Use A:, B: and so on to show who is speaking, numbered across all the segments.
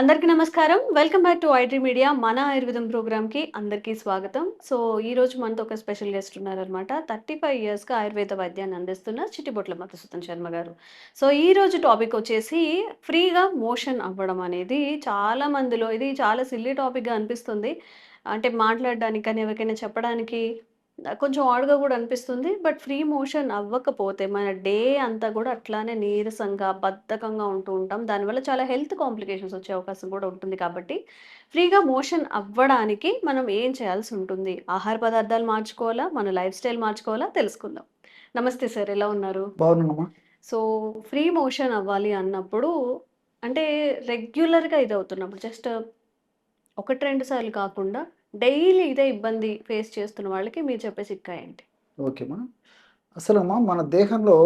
A: అందరికీ నమస్కారం. Welcome back to IT media. మన ఆయుర్వేదం ప్రోగ్రామ్కి అందరికీ స్వాగతం. సో ఈ రోజు మనతో ఒక స్పెషల్ గెస్ట్ ఉన్నారనమాట థర్టీ ఫైవ్ ఇయర్స్గా ఆయుర్వేద వైద్యాన్ని అందిస్తున్న చిట్టిబొట్ల మధుసూదన్ శర్మ గారు. సో ఈ రోజు టాపిక్ వచ్చేసి ఫ్రీగా మోషన్ అవ్వడం అనేది చాలా మందిలో ఇది చాలా సిల్లీ టాపిక్గా అనిపిస్తుంది. అంటే మాట్లాడడానికి కానీ ఎవరికైనా చెప్పడానికి కొంచెం ఆడుగా కూడా అనిపిస్తుంది. బట్ ఫ్రీ మోషన్ అవ్వకపోతే మన డే అంతా కూడా అట్లానే నీరసంగా బద్ధకంగా ఉంటూ ఉంటాం. దానివల్ల చాలా హెల్త్ కాంప్లికేషన్స్ వచ్చే అవకాశం కూడా ఉంటుంది కాబట్టి ఫ్రీగా మోషన్ అవ్వడానికి మనం ఏం చేయాల్సి ఉంటుంది? ఆహార పదార్థాలు మార్చుకోవాలా? మన లైఫ్ స్టైల్ మార్చుకోవాలా? తెలుసుకుందాం. నమస్తే సార్ ఎలా ఉన్నారు? సో ఫ్రీ మోషన్ అవ్వాలి అన్నప్పుడు అంటే రెగ్యులర్గా ఇది అవుతున్నప్పుడు జస్ట్ ఒకటి రెండు సార్లు కాకుండా డైలీ ఇదే ఇబ్బంది ఫేస్ చేస్తున్న వాళ్ళకి మీరు చెప్పే చిట్కా ఏంటి?
B: ఓకేమ్మా అసలు అమ్మా మన దేహంలో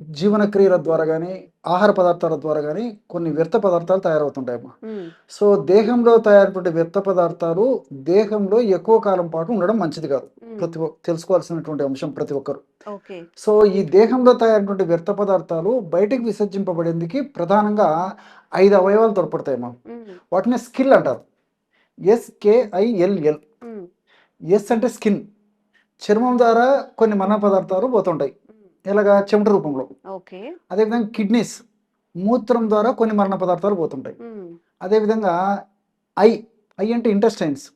B: జీవన క్రియల ద్వారా కానీ ఆహార పదార్థాల ద్వారా కానీ కొన్ని వ్యర్థ పదార్థాలు తయారవుతుంటాయమ్మా
A: మ్మ్.
B: సో దేహంలో తయారైనటువంటి వ్యర్థ పదార్థాలు దేహంలో ఎక్కువ కాలం పాటు ఉండడం మంచిది కాదు. ప్రతి తెలుసుకోవాల్సినటువంటి అంశం ప్రతి ఒక్కరు. సో ఈ దేహంలో తయారైనటువంటి వ్యర్థ పదార్థాలు బయటికి విసర్జింపబడేందుకు ప్రధానంగా ఐదు అవయవాలు తోడ్పడతాయమ్మా
A: మ్మ్.
B: వాటిని స్కిల్ అంటారు. S K I L L. S అంటే స్కిన్. చర్మం ద్వారా కొన్ని మరణ పదార్థాలు పోతుంటాయి. ఎలాగా? చెమట రూపంలో. అదేవిధంగా కిడ్నీస్. మూత్రం ద్వారా కొన్ని మరణ పదార్థాలు పోతుంటాయి. అదేవిధంగా ఐ. ఐ అంటే ఇంటెస్టైన్స్.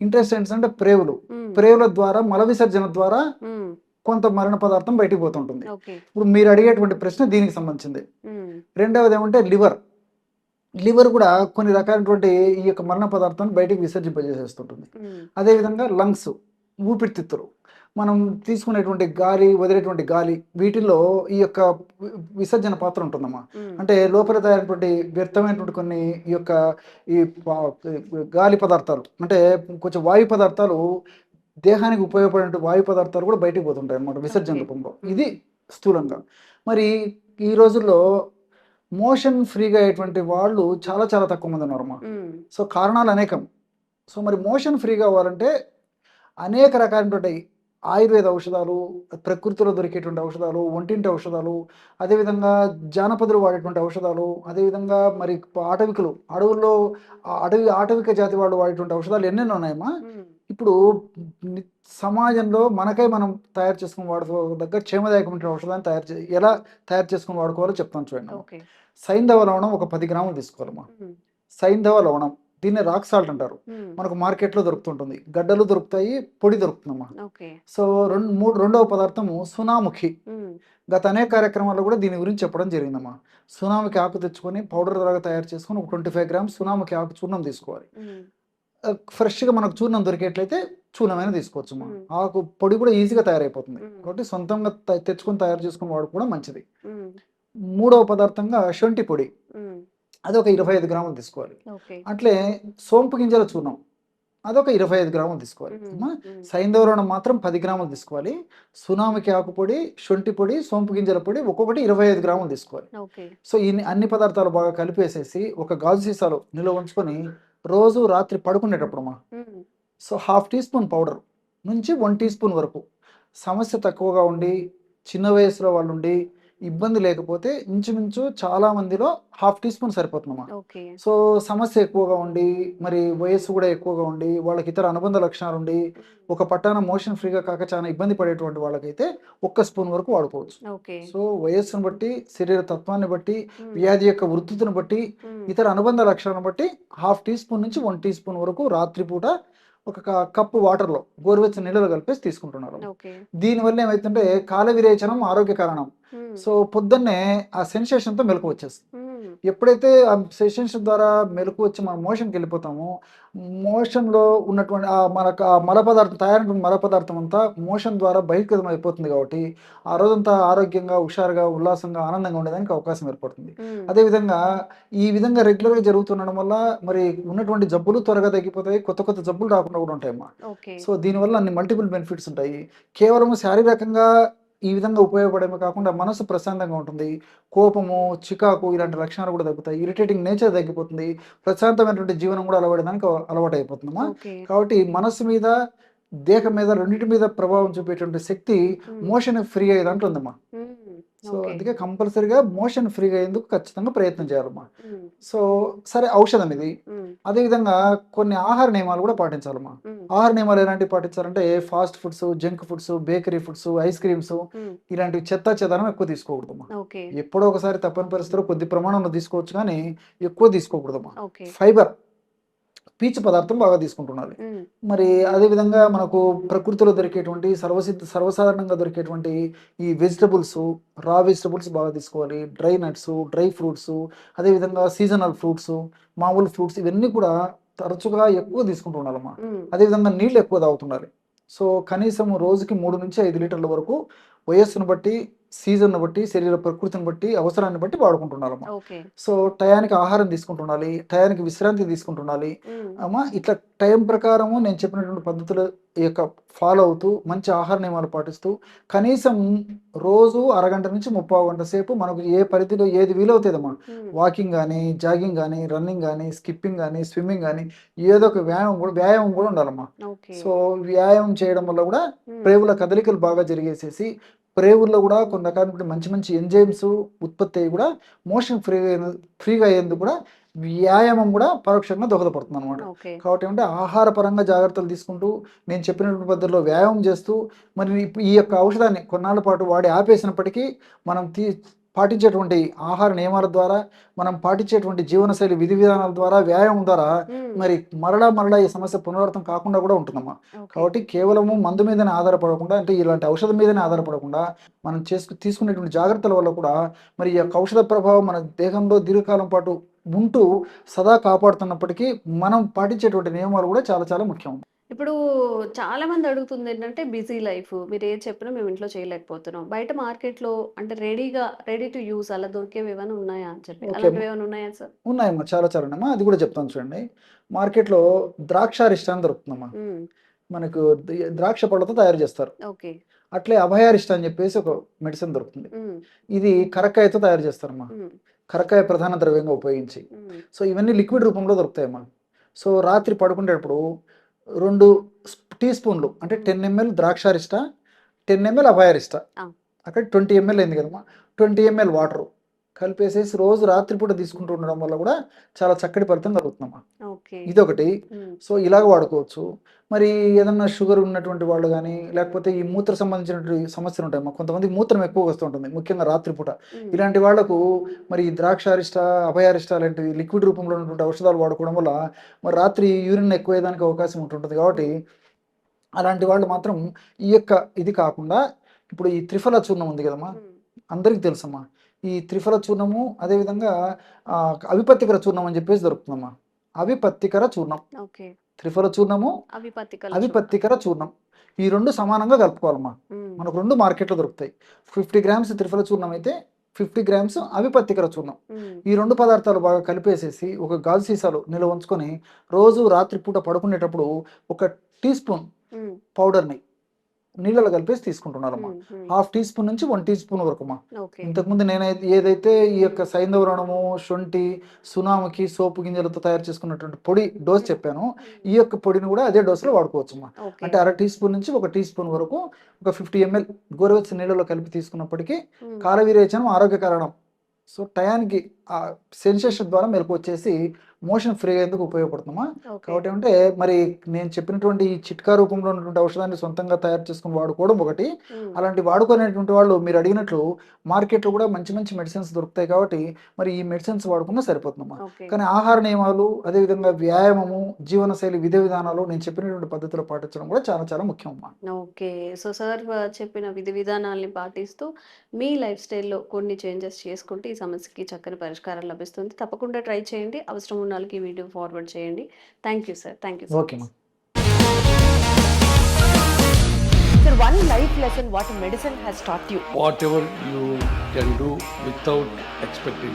B: ఇంటెస్టైన్స్ అంటే ప్రేవులు. ప్రేవుల ద్వారా మల విసర్జన ద్వారా. కొంత మరణ పదార్థం బయటికి పోతుంటుంది. ఇప్పుడు మీరు అడిగేటువంటి ప్రశ్న దీనికి సంబంధించింది. రెండవది ఏమంటే లివర్. లివర్ కూడా కొన్ని రకాలైనటువంటి ఈ యొక్క మరణ పదార్థాన్ని బయటికి విసర్జింపజేసేస్తుంటుంది. అదేవిధంగా లంగ్స్ ఊపిరితిత్తులు మనం తీసుకునేటువంటి గాలి వదిలేటువంటి గాలి వీటిల్లో ఈ యొక్క విసర్జన పాత్ర ఉంటుందమ్మా
A: మ్మ్.
B: అంటే లోపల తయారైనటువంటి వ్యర్థమైనటువంటి కొన్ని ఈ యొక్క ఈ గాలి పదార్థాలు అంటే కొంచెం వాయు పదార్థాలు దేహానికి ఉపయోగపడే వాయు పదార్థాలు కూడా బయటికి పోతుంటాయి అన్నమాట విసర్జన. రూపంలో ఇది స్థూలంగా మరి ఈ రోజుల్లో మోషన్ ఫ్రీగా అయ్యేటువంటి వాళ్ళు చాలా చాలా తక్కువ మంది ఉన్నారమ్మా
A: మ్మ్.
B: సో కారణాలు అనేకం సో మరి మోషన్ ఫ్రీగా అవ్వాలంటే అనేక రకాలైనటువంటి ఆయుర్వేద ఔషధాలు ప్రకృతిలో దొరికేటువంటి ఔషధాలు ఒంటింటి ఔషధాలు అదేవిధంగా జానపదులు వాడేటువంటి ఔషధాలు అదేవిధంగా మరి ఆటవికులు అడవుల్లో అడవి ఆటవిక జాతి వాళ్ళు వాడేటువంటి ఔషధాలు ఎన్నెన్నో ఉన్నాయమ్మా
A: మ్మ్.
B: ఇప్పుడు సమాజంలో మనకై మనం తయారు చేసుకుని వాడుకో దగ్గర క్షేమదాయకమైన ఔషధాన్ని తయారు చే ఎలా తయారు చేసుకుని వాడుకోవాలో చెప్తాను చూడండి సైంధవ లవణం ఒక పది గ్రాములు తీసుకోవాలమ్మా
A: మ్మ్.
B: సైంధవ లవణం దీన్ని రాక్ సాల్ట్ అంటారు. మనకు మార్కెట్లో దొరుకుతుంటుంది గడ్డలు దొరుకుతాయి పొడి దొరుకుతుందమ్మా
A: ఓకే
B: సో రెండు మూడు రెండవ పదార్థము సునాముఖి. గత అనేక కార్యక్రమాల్లో కూడా దీని గురించి చెప్పడం జరిగిందమ్మా సునాముఖి ఆకు తెచ్చుకొని పౌడర్ ద్వారా తయారు చేసుకొని ఒక ట్వంటీ ఫైవ్ గ్రామ్స్ సునాముఖి ఆకు చూర్ణం తీసుకోవాలి ఫ్రెష్గా మనకు చూర్ణం దొరికేట్లయితే చూర్ణమైనా తీసుకోవచ్చు అమ్మా
A: మ్మ్.
B: ఆకు పొడి కూడా ఈజీగా తయారైపోతుంది. కాబట్టి సొంతంగా తెచ్చుకొని తయారు చేసుకుని వాడు కూడా మంచిది. మూడవ పదార్థంగా శొంఠి పొడి. అది ఒక ఇరవై ఐదు గ్రాములు తీసుకోవాలి. అట్లే సోంపు గింజల చూర్ణం అదొక ఇరవై ఐదు గ్రాములు తీసుకోవాలి. సైంధవరణం మాత్రం పది గ్రాములు తీసుకోవాలి. సునామికి ఆకు పొడి శొంఠి పొడి సోంపు గింజల పొడి ఒక్కొక్కటి ఇరవై ఐదు గ్రాములు తీసుకోవాలి. సో ఇన్ని అన్ని పదార్థాలు బాగా కలిపేసేసి ఒక గాజు సీసాలో నిల్వ ఉంచుకొని రోజు రాత్రి పడుకునేటప్పుడు అమ్మా
A: మ్మ్.
B: So half teaspoon powder నుంచి వన్ టీ స్పూన్ వరకు. సమస్య తక్కువగా ఉండి చిన్న వయసులో వాళ్ళు ఉండి ఇబ్బంది లేకపోతే ఇంచుమించు చాలా మందిలో హాఫ్ టీ స్పూన్ సరిపోతుందమ్మా సో సమస్య ఎక్కువగా ఉండి మరి వయస్సు కూడా ఎక్కువగా ఉండి వాళ్ళకి ఇతర అనుబంధ లక్షణాలు ఉండి ఒక పట్టాన మోషన్ ఫ్రీగా కాక చాలా ఇబ్బంది పడేటువంటి వాళ్ళకైతే ఒక్క స్పూన్ వరకు వాడుకోవచ్చు సో వయస్సును బట్టి శరీర తత్వాన్ని బట్టి. వ్యాధి యొక్క వృత్తిని బట్టి. ఇతర అనుబంధ లక్షణాలను బట్టి హాఫ్ టీ స్పూన్ నుంచి వన్ టీ స్పూన్ వరకు రాత్రిపూట ఒక కప్పు వాటర్లో గోరువెచ్చని నీళ్ళలో కలిపేసి తీసుకుంటున్నారు దీనివల్ల ఏమైతుంటే కాల విరేచనం ఆరోగ్య కారణం. సో పొద్దున్నే ఆ సెన్సేషన్తో మెలకు వచ్చేస్తుంది
A: మ్మ్.
B: ఎప్పుడైతే ఆ సెషన్స్ ద్వారా మెలకు వచ్చి మనం మోషన్కి వెళ్ళిపోతామో మోషన్లో ఉన్నటువంటి ఆ మనకు ఆ మల పదార్థం తయారైన మల పదార్థం అంతా మోషన్ ద్వారా బహిర్గతం అయిపోతుంది కాబట్టి ఆ రోజంతా ఆరోగ్యంగా హుషారుగా ఉల్లాసంగా ఆనందంగా ఉండడానికి అవకాశం ఏర్పడుతుంది.
A: మ్మ్.
B: అదేవిధంగా ఈ విధంగా రెగ్యులర్గా జరుగుతుండడం వల్ల మరి ఉన్నటువంటి జబ్బులు త్వరగా తగ్గిపోతాయి కొత్త కొత్త జబ్బులు రాకుండా కూడా ఉంటాయమ్మా. సో దీనివల్ల అన్ని మల్టిపుల్ బెనిఫిట్స్ ఉంటాయి. కేవలం శారీరకంగా ఈ విధంగా ఉపయోగపడమే కాకుండా మనసు ప్రశాంతంగా ఉంటుంది. కోపము చికాకు ఇలాంటి లక్షణాలు కూడా తగ్గుతాయి. ఇరిటేటింగ్ నేచర్ తగ్గిపోతుంది. ప్రశాంతమైనటువంటి జీవనం కూడా అలవడడానికి అలవాటు అయిపోతుందమ్మా కాబట్టి మనసు మీద దేహం మీద రెండింటి మీద ప్రభావం చూపేటువంటి శక్తి మోషన్ ఫ్రీ అయ్యే దాంట్లో ఉందమ్మా. సో అందుకే కంపల్సరీగా మోషన్ ఫ్రీగా అయ్యేందుకు ఖచ్చితంగా ప్రయత్నం చేయాలమ్మా. సో సరే ఔషధం ఇది. అదేవిధంగా కొన్ని ఆహార నియమాలు కూడా పాటించాలమ్మా. ఆహార నియమాలు ఎలాంటివి పాటించాలంటే fast foods junk foods bakery foods ice creams ఇలాంటివి చెత్త చెదనం ఎక్కువ తీసుకోకూడదమ్మా. ఎప్పుడో ఒకసారి తప్పని పరిస్థితుల్లో కొద్ది ప్రమాణంలో తీసుకోవచ్చు కానీ ఎక్కువ తీసుకోకూడదమ్మా. ఫైబర్ పీచు పదార్థం బాగా తీసుకుంటున్నారు. మరి అదేవిధంగా మనకు ప్రకృతిలో దొరికేటువంటి సర్వసిద్ధ సర్వసాధారణంగా దొరికేటువంటి ఈ వెజిటబుల్స్ రా వెజిటబుల్స్ బాగా తీసుకోవాలి. డ్రై నట్స్ డ్రై ఫ్రూట్స్ అదేవిధంగా సీజనల్ ఫ్రూట్స్ మామూలు ఫ్రూట్స్ ఇవన్నీ కూడా తరచుగా ఎక్కువ తీసుకుంటూ ఉండాలమ్మా. అదేవిధంగా నీళ్ళు ఎక్కువ తాగుతుండాలి. సో కనీసం రోజుకి మూడు నుంచి ఐదు లీటర్ల వరకు వయస్సును బట్టి సీజన్ను బట్టి శరీర ప్రకృతిని బట్టి అవసరాన్ని బట్టి వాడుకుంటుండాలమ్మా
A: ఓకే.
B: సో టయానికి ఆహారం తీసుకుంటుండాలి టయానికి విశ్రాంతి తీసుకుంటుండాలి. అమ్మా ఇట్లా టైం ప్రకారము నేను చెప్పినటువంటి పద్ధతుల యొక్క ఫాలో అవుతూ మంచి ఆహార నియమాలు పాటిస్తూ కనీసం రోజు అరగంట నుంచి ముప్పై గంట సేపు మనకు ఏ పరిధిలో ఏది వీలవుతుందమ్మా. వాకింగ్ కానీ జాగింగ్ కానీ రన్నింగ్ కానీ స్కిప్పింగ్ కానీ స్విమ్మింగ్ కానీ ఏదో ఒక వ్యాయామం కూడా వ్యాయామం కూడా ఉండాలమ్మా. సో వ్యాయామం చేయడం వల్ల కూడా ప్రేవుల కదలికలు బాగా జరిగేసేసి ప్రేవుల్లో కూడా కొన్ని రకాల మంచి మంచి ఎంజైమ్స్ ఉత్పత్తి అయ్యి కూడా మోషన్ ఫ్రీగా ఫ్రీగా అయ్యేందుకు కూడా వ్యాయామం కూడా పరోక్షంగా దోహదపడుతుంది అనమాట కాబట్టి అంటే ఆహార పరంగా జాగ్రత్తలు తీసుకుంటూ నేను చెప్పినటువంటి పద్ధతిలో వ్యాయామం చేస్తూ మరి ఈ యొక్క ఔషధాన్ని కొన్నాళ్ళ పాటు వాడి ఆపేసినప్పటికీ మనం తీ పాటించేటువంటి ఆహార నియమాల ద్వారా మనం పాటించేటువంటి జీవనశైలి విధి విధానాల ద్వారా వ్యాయామం ద్వారా మరి మరలా మరలా ఈ సమస్య పునరావృతం కాకుండా కూడా ఉంటుందమ్మా. కాబట్టి కేవలము మందు మీదనే ఆధారపడకుండా అంటే ఇలాంటి ఔషధం మీదనే ఆధారపడకుండా మనం చేసుకు తీసుకునేటువంటి జాగ్రత్తల వల్ల కూడా మరి ఈ యొక్క ఔషధ ప్రభావం మన దేహంలో దీర్ఘకాలం పాటు ఉంటూ సదా కాపాడుతున్నప్పటికీ మనం పాటించేటువంటి నియమాలు కూడా చాలా చాలా ముఖ్యం.
A: ఇప్పుడు చాలా మంది అడుగుతుంది ఏంటంటే బిజీ లైఫ్ మీరు ఏది చెప్పినా మేము ఇంట్లో చేయలేకపోతున్నాం. బయట మార్కెట్లో అంటే రెడీగా రెడీ టు యూస్ అలా దొరికేవి ఏమైనా ఉన్నాయా అని చెప్పి?
B: Okay.
A: అలాంటివి ఏమైనా ఉన్నాయా సార్?
B: ఉన్నాయమ్మా. చాలా చాలా ఉన్నాయమ్మా అది కూడా చెప్తాను చూడండి. మార్కెట్లో ద్రాక్షారిష్ట అని దొరుకుతుందమ్మా. మనకు ద- ద్రాక్ష పళ్ళతో తయారు చేస్తారు.
A: ఓకే.
B: అట్లే అభయారిష్ట అని చెప్పేసి ఒక మెడిసిన్ దొరుకుతుంది. ఇది కరక్కాయతో తయారు చేస్తారమ్మా. కరక్కాయ ప్రధాన ద్రవ్యంగా ఉపయోగించి. సో ఇవన్నీ లిక్విడ్ రూపంలో దొరుకుతాయమ్మా. సో రాత్రి పడుకునేటప్పుడు రెండు టీ స్పూన్లు అంటే టెన్ ఎంఎల్ ద్రాక్షారిష్ట టెన్ ఎంఎల్ అభయారిష్ట. అక్కడ ట్వంటీ ఎంఎల్ అయింది కదమ్మా. Twenty ml water. కలిపేసేసి రోజు రాత్రిపూట తీసుకుంటూ ఉండడం వల్ల కూడా చాలా చక్కటి ఫలితం కలుగుతుందమ్మా.
A: ఓకే.
B: ఇదొకటి. సో ఇలాగ వాడుకోవచ్చు. మరి ఏదన్నా షుగర్ ఉన్నటువంటి వాళ్ళు కానీ లేకపోతే ఈ మూత్ర సంబంధించినటువంటి సమస్యలు ఉంటాయమ్మా. కొంతమంది మూత్రం ఎక్కువ వస్తుంటుంది ముఖ్యంగా రాత్రిపూట ఇలాంటి వాళ్ళకు మరి ఈ ద్రాక్షారిష్ట అభయారిష్ట లాంటి లిక్విడ్ రూపంలో ఉన్నటువంటి ఔషధాలు వాడుకోవడం వల్ల మరి రాత్రి యూరిన్ ఎక్కువ అయ్యేదానికి అవకాశం ఉంటుంటుంది కాబట్టి అలాంటి వాళ్ళు మాత్రం ఈ యొక్క ఇది కాకుండా ఇప్పుడు ఈ త్రిఫల చూర్ణం ఉంది కదమ్మా. అందరికీ తెలుసమ్మా. ఈ త్రిఫల చూర్ణము అదేవిధంగా అవిపత్తికర చూర్ణం అని చెప్పేసి దొరుకుతుందమ్మా. అవిపత్తికర చూర్ణం. త్రిఫల చూర్ణము అవిపత్తికర చూర్ణం. ఈ రెండు సమానంగా కలుపుకోవాలమ్మా. మనకు రెండు మార్కెట్లో దొరుకుతాయి. ఫిఫ్టీ గ్రామ్స్ త్రిఫల చూర్ణం అయితే ఫిఫ్టీ గ్రామ్స్ అవిపత్తికర చూర్ణం. ఈ రెండు పదార్థాలు బాగా కలిపేసేసి ఒక గాజు సీసాలో నిల్వ ఉంచుకొని రోజు రాత్రిపూట పడుకునేటప్పుడు ఒక టీ స్పూన్ పౌడర్ని నీళ్ళలో కలిపేసి తీసుకుంటున్నారమ్మా. హాఫ్ టీ స్పూన్ నుంచి వన్ టీ స్పూన్ వరకు అమ్మా. ఇంతకుముందు నేనైతే ఏదైతే ఈ యొక్క సైంధవరణము శొంఠి సునామకి సోపు గింజలతో తయారు చేసుకున్నటువంటి పొడి డోస్ చెప్పాను ఈ యొక్క పొడిని కూడా అదే డోసులో వాడుకోవచ్చు అమ్మా అంటే అర టీ స్పూన్ నుంచి ఒక టీ స్పూన్ వరకు ఒక ఫిఫ్టీ ఎంఎల్ గోరువెచ్చని నీళ్ళలో కలిపి తీసుకున్నప్పటికీ కాలవిరేచనం ఆరోగ్య కారణం సో టయానికి ఆ సెన్సేషన్ ద్వారా మెలకు వచ్చేసి మోషన్ ఫ్రీ అయ్యేందుకు ఉపయోగపడుతుందమ్మా
A: ఓకే.
B: కాబట్టి అంటే మరి నేను చెప్పినటువంటి ఈ చిట్కా రూపంలో ఉన్నటువంటి ఔషధాన్ని సొంతంగా తయారు చేసుకుని వాడుకోవడం ఒకటి. అలాంటి వాడుకునేటువంటి వాళ్ళు మీరు అడిగినట్లు మార్కెట్లో కూడా మంచి మంచి మెడిసిన్స్ దొరుకుతాయి కాబట్టి మరి ఈ మెడిసిన్స్ వాడుకున్నా సరిపోతుందమ్మా. కానీ ఆహార నియమాలు అదేవిధంగా వ్యాయామము జీవనశైలి విధి విధానాలు నేను చెప్పినటువంటి పద్ధతిలో పాటించడం కూడా చాలా చాలా ముఖ్యం అమ్మా
A: ఓకే. సో సార్ చెప్పిన విధి విధానాల్ని పాటిస్తూ మీ లైఫ్ స్టైల్లో కొన్ని చేంజెస్ చేసుకుంటే ఈ సమస్యకి చక్కని పరిష్కారం లభిస్తుంది. తప్పకుండా ట్రై చేయండి. అవసరం ఉన్న వాళ్ళకి ఈ వీడియో ఫార్వర్డ్ చేయండి thank you sir thank you
B: okay అమ్మా
C: Sir, one life lesson what medicine has taught you.
D: whatever you can do without expecting.